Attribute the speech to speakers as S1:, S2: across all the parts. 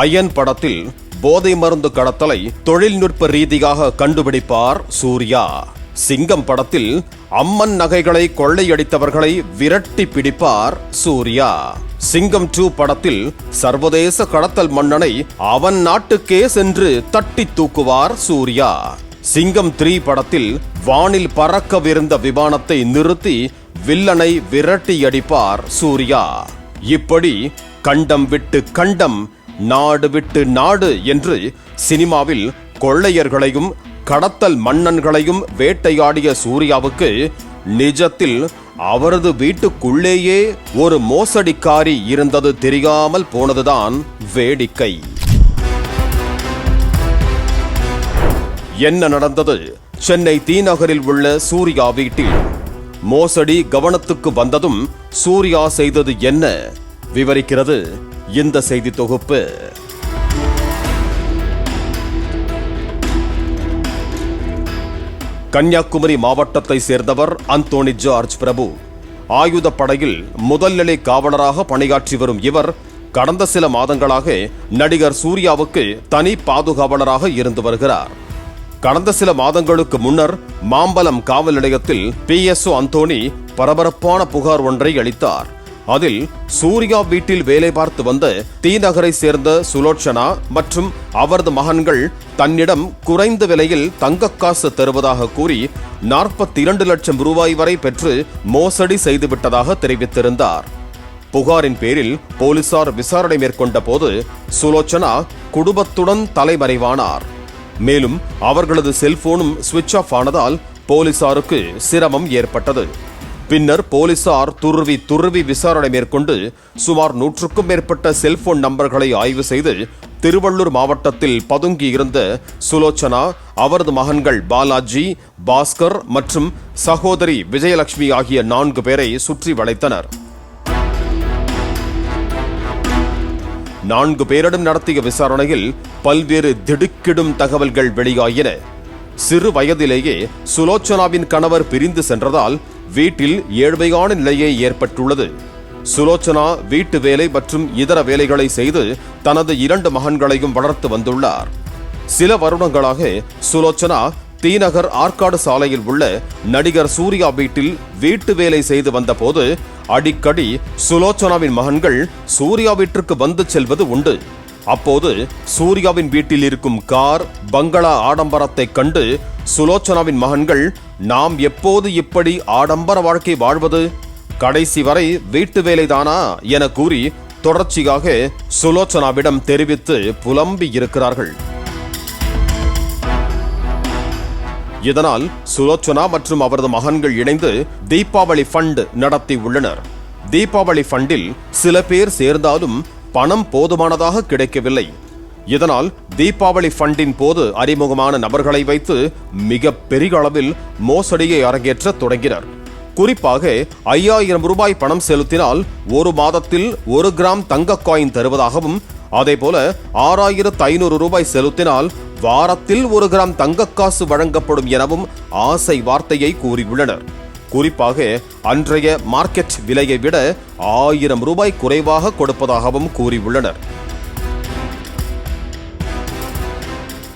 S1: Iron படத்தில் போதை மருந்து கடத்தலை தொழில்நுட்ப ரீதியாக கண்டுபிடிப்பார் சூர்யா. சிங்கம் படத்தில் அம்மன் நகைகளை கொள்ளையடித்தவர்களை விரட்டி பிடிப்பார் சூர்யா. சிங்கம் டூ படத்தில் சர்வதேச கடத்தல் மன்னனை அவன் நாட்டுக்கே சென்று தட்டி தூக்குவார் சூர்யா. சிங்கம் த்ரீ படத்தில் வானில் பறக்கவிருந்த விமானத்தை நிறுத்தி வில்லனை விரட்டி அடிப்பார் சூர்யா. இப்படி கண்டம் விட்டு கண்டம் நாடு விட்டு நாடு என்று சினிமாவில் கொள்ளையர்களையும் கடத்தல் மன்னன்களையும் வேட்டையாடிய சூர்யாவுக்கு நிஜத்தில் அவரது வீட்டுக்குள்ளேயே ஒரு மோசடிக்காரி இருந்தது தெரியாமல் போனதுதான் வேடிக்கை. என்ன நடந்தது? சென்னை தீநகரில் உள்ள சூர்யா வீட்டில் மோசடி கவனத்துக்கு வந்ததும் சூர்யா செய்தது என்ன? விவரிக்கிறது இந்த செய்தி தொகுப்பு. கன்னியாகுமரி மாவட்டத்தை சேர்ந்தவர் அந்தோனி ஜார்ஜ் பிரபு. ஆயுத படையில் முதல்நிலை காவலராக பணியாற்றி வரும் இவர் கடந்த சில மாதங்களாக நடிகர் சூர்யாவுக்கு தனி பாதுகாவலராக இருந்து வருகிறார். கடந்த சில மாதங்களுக்கு முன்னர் மாம்பலம் காவல் நிலையத்தில் பி எஸ் ஓ அந்தோணி பரபரப்பான புகார் ஒன்றை அளித்தார். அதில் சூர்யா வீட்டில் வேலை பார்த்து வந்த தீநகரை சேர்ந்த சுலோச்சனா மற்றும் அவரது மகன்கள் தன்னிடம் குறைந்த விலையில் தங்கக்காசு தருவதாக கூறி நாற்பத்தி இரண்டு லட்சம் ரூபாய் வரை பெற்று மோசடி செய்துவிட்டதாக தெரிவித்திருந்தார். புகாரின் பேரில் போலீசார் விசாரணை மேற்கொண்ட போது சுலோச்சனா குடும்பத்துடன் தலைமறைவானார். மேலும் அவர்களது செல்போனும் சுவிட்ச் ஆஃப் ஆனதால் போலீசாருக்கு சிரமம் ஏற்பட்டது. பின்னர் போலீசார் துருவி துருவி விசாரணை மேற்கொண்டு சுமார் நூற்றுக்கும் மேற்பட்ட செல்போன் நம்பர்களை ஆய்வு செய்து திருவள்ளூர் மாவட்டத்தில் பதுங்கி இருந்த சுலோச்சனா அவரது மகன்கள் பாலாஜி பாஸ்கர் மற்றும் சகோதரி விஜயலட்சுமி ஆகிய நான்கு பேரை சுற்றி வளைத்தனர். நான்கு பேரிடம் நடத்திய விசாரணையில் பல்வேறு திடுக்கிடும் தகவல்கள் வெளியாயின. சிறு வயதிலேயே சுலோச்சனாவின் கணவர் பிரிந்து சென்றதால் வீட்டில் ஏழ்மையான நிலையே ஏற்பட்டுள்ளது. சுலோச்சனா வீட்டு வேலை மற்றும் இதர வேலைகளை செய்து தனது இரண்டு மகன்களையும் வளர்த்து வந்துள்ளார். சில வருடங்களாக சுலோச்சனா தீநகர் ஆற்காடு சாலையில் உள்ள நடிகர் சூர்யா வீட்டில் வீட்டு வேலை செய்து வந்தபோது அடிக்கடி சுலோச்சனாவின் மகன்கள் சூர்யா வீட்டிற்கு வந்து செல்வது உண்டு. அப்போது சூர்யாவின் வீட்டில் இருக்கும் கார் பங்களா ஆடம்பரத்தை கண்டு சுலோச்சனாவின் மகன்கள் நாம் எப்போது இப்படி ஆடம்பர வாழ்க்கை வாழ்வது? கடைசி வரை வீட்டு வேலைதானா? என கூறி தொடர்ச்சியாக சுலோச்சனாவிடம் தெரிவித்து புலம்பி இருக்கிறார்கள். இதனால் சுலோச்சனா மற்றும் அவரது மகன்கள் இணைந்து தீபாவளி ஃபண்ட் நடத்தி உள்ளனர். தீபாவளி ஃபண்டில் சில பேர் சேர்ந்தாலும் பணம் போதுமானதாக கிடைக்கவில்லை. இதனால் தீபாவளி ஃபண்டின் போது அறிமுகமான நபர்களை வைத்து மிக பெரிய அளவில் மோசடியை அரங்கேற்ற தொடங்கினர். குறிப்பாக ஐயாயிரம் ரூபாய் பணம் செலுத்தினால் ஒரு மாதத்தில் ஒரு கிராம் தங்க காயின் தருவதாகவும் அதேபோல ஆறாயிரத்து ஐநூறு ரூபாய் செலுத்தினால் வாரத்தில் ஒரு கிராம் தங்கக்காசு வழங்கப்படும் எனவும் ஆசை வார்த்தையை கூறியுள்ளனர். குறிப்பாக அன்றைய மார்க்கெட் விலையை விட ஆயிரம் ரூபாய் குறைவாக கொடுப்பதாகவும் கூறியுள்ளனர்.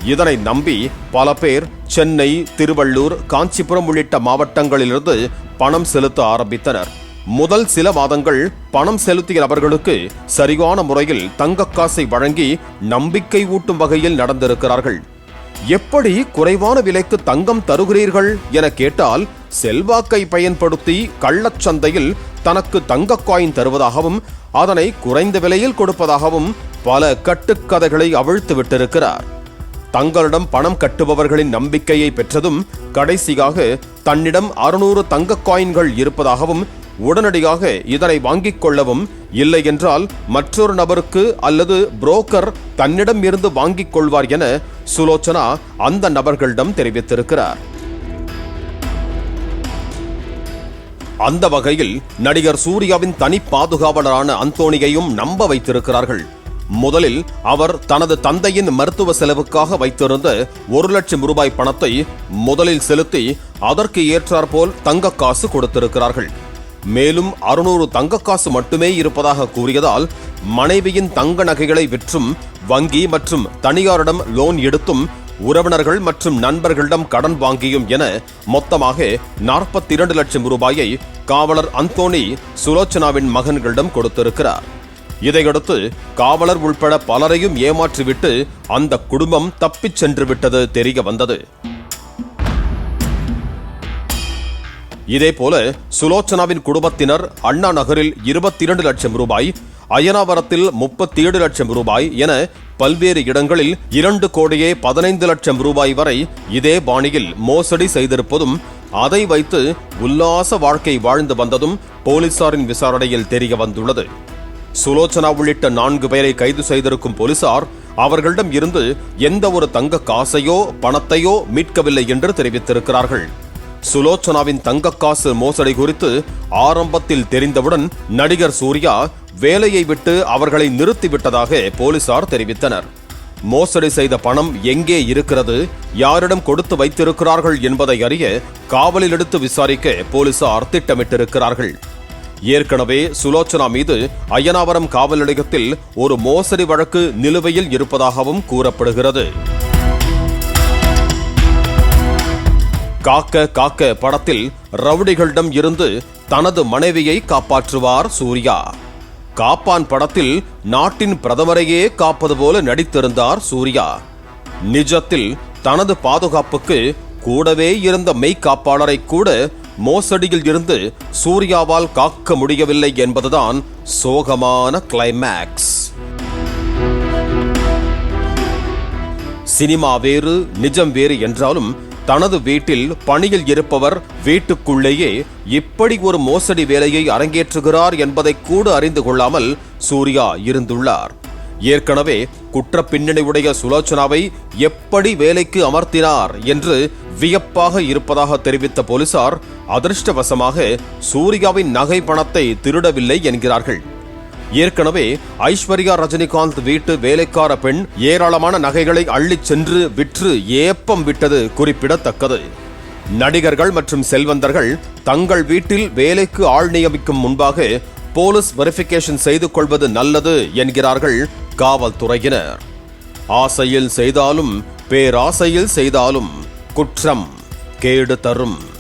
S1: இதனை நம்பி பல பேர் சென்னை திருவள்ளூர் காஞ்சிபுரம் உள்ளிட்ட மாவட்டங்களிலிருந்து பணம் செலுத்த ஆரம்பித்தனர். முதல் சில மாதங்கள் பணம் செலுத்திய நபர்களுக்கு சரியான முறையில் தங்கக்காசை வழங்கி நம்பிக்கை ஊட்டும் வகையில் நடந்திருக்கிறார்கள். எப்படி குறைவான விலைக்கு தங்கம் தருகிறீர்கள்? என கேட்டால் செல்வாக்கை பயன்படுத்தி கள்ளச்சந்தையில் தனக்கு தங்க காயின் தருவதாகவும் அதனை குறைந்த விலையில் கொடுப்பதாகவும் பல கட்டுக்கதைகளை அவிழ்த்து விட்டிருக்கிறார். தங்களிடம் பணம் கட்டுபவர்களின் நம்பிக்கையை பெற்றதும் கடைசியாக தன்னிடம் அறுநூறு தங்க காயின்கள் இருப்பதாகவும் உடனடியாக இதனை வாங்கிக் கொள்ளவும் இல்லை என்றால் மற்றொரு நபருக்கு அல்லது புரோக்கர் தன்னிடம் இருந்து வாங்கிக் கொள்வார் என சுலோச்சனா அந்த நபர்களிடம் தெரிவித்திருக்கிறார். அந்த வகையில் நடிகர் சூர்யாவின் தனி பாதுகாவலரான அந்தோணியையும் நம்ப வைத்திருக்கிறார்கள். முதலில் அவர் தனது தந்தையின் மருத்துவ செலவுக்காக வைத்திருந்த ஒரு லட்சம் ரூபாய் பணத்தை முதலில் செலுத்தி அதற்கு ஏற்றாற்போல் தங்க காசு கொடுத்திருக்கிறார்கள். மேலும் அறுநூறு தங்கக்காசு மட்டுமே இருப்பதாக கூறியதால் மனைவியின் தங்க நகைகளை விற்றும் வங்கி மற்றும் தனியாரிடம் லோன் எடுத்தும் உறவினர்கள் மற்றும் நண்பர்களிடம் கடன் வாங்கியும் என மொத்தமாக நாற்பத்தி இரண்டு லட்சம் ரூபாயை காவலர் அந்தோணி சுலோச்சனாவின் மகன்களிடம் கொடுத்திருக்கிறார். இதையடுத்து காவலர் உள்பட பலரையும் ஏமாற்றிவிட்டு அந்த குடும்பம் தப்பிச் சென்று விட்டது தெரிய வந்தது. இதேபோல சுலோச்சனாவின் குடும்பத்தினர் அண்ணா நகரில் இருபத்தி இரண்டு லட்சம் ரூபாய் அயனாவரத்தில் முப்பத்தி ஏழு லட்சம் ரூபாய் என பல்வேறு இடங்களில் இரண்டு கோடியே பதினைந்து லட்சம் ரூபாய் வரை இதே பாணியில் மோசடி செய்திருப்பதும் அதை வைத்து உல்லாச வாழ்க்கை வாழ்ந்து வந்ததும் போலீசாரின் விசாரணையில் தெரிய வந்துள்ளது. சுலோச்சனா உள்ளிட்ட நான்கு பேரை கைது செய்திருக்கும் போலீசார் அவர்களிடம் இருந்து எந்த ஒரு தங்க காசையோ பணத்தையோ மீட்கவில்லை என்று தெரிவித்திருக்கிறார்கள். சுலோச்சனாவின் தங்கக்காசு மோசடி குறித்து ஆரம்பத்தில் தெரிந்தவுடன் நடிகர் சூர்யா வேலையை விட்டு அவர்களை நிறுத்திவிட்டதாக போலீசார் தெரிவித்தனர். மோசடி செய்த பணம் எங்கே இருக்கிறது யாரிடம் கொடுத்து வைத்திருக்கிறார்கள் என்பதை அறிய காவலில் எடுத்து விசாரிக்க போலீசார் திட்டமிட்டிருக்கிறார்கள். ஏற்கனவே சுலோச்சனா மீது அய்யனாவரம் காவல் நிலையத்தில் ஒரு மோசடி வழக்கு நிலுவையில் இருப்பதாகவும் கூறப்படுகிறது. காக்க காக்க படத்தில் ரவுடிகளிடம் இருந்து தனது மனைவியை காப்பாற்றுவார் சூர்யா. காப்பான் படத்தில் நாட்டின் பிரதமரையே காப்பது போல நடித்திருந்தார் சூர்யா. நிஜத்தில் தனது பாதுகாப்புக்கு கூடவே இருந்த மெய்க்காப்பாளரை கூட மோசடியில் இருந்து சூர்யாவால் காக்க முடியவில்லை என்பதுதான் சோகமான கிளைமேக்ஸ் சினிமா வேறு நிஜம் வேறு என்றாலும் தனது வீட்டில் பணியில் இருப்பவர் வீட்டுக்குள்ளேயே இப்படி ஒரு மோசடி வேலையை அரங்கேற்றுகிறார் என்பதை கூட அறிந்து கொள்ளாமல் சூர்யா இருந்துள்ளார். ஏற்கனவே குற்ற பின்னணி உடைய சுலோச்சனாவை எப்படி வேலைக்கு அமர்த்தினார் என்று வியப்பாக இருப்பதாக தெரிவித்த போலீசார் அதிர்ஷ்டவசமாக சூர்யாவின் நகை பணத்தை திருடவில்லை என்கிறார்கள். ஏற்கனவே ஐஸ்வர்யா ரஜினிகாந்த் வீட்டு வேலைக்கார பெண் ஏராளமான நகைகளை அள்ளிச் சென்று விற்று ஏப்பம் விட்டது குறிப்பிடத்தக்கது. நடிகர்கள் மற்றும் செல்வந்தர்கள் தங்கள் வீட்டில் வேலைக்கு ஆள் நியமிக்கும் முன்பாக போலீஸ் வெரிஃபிகேஷன் செய்து கொள்வது நல்லது என்கிறார்கள் காவல்துறையினர். ஆசையில் செய்தாலும் பேராசையில் செய்தாலும் குற்றம் கேடு தரும்.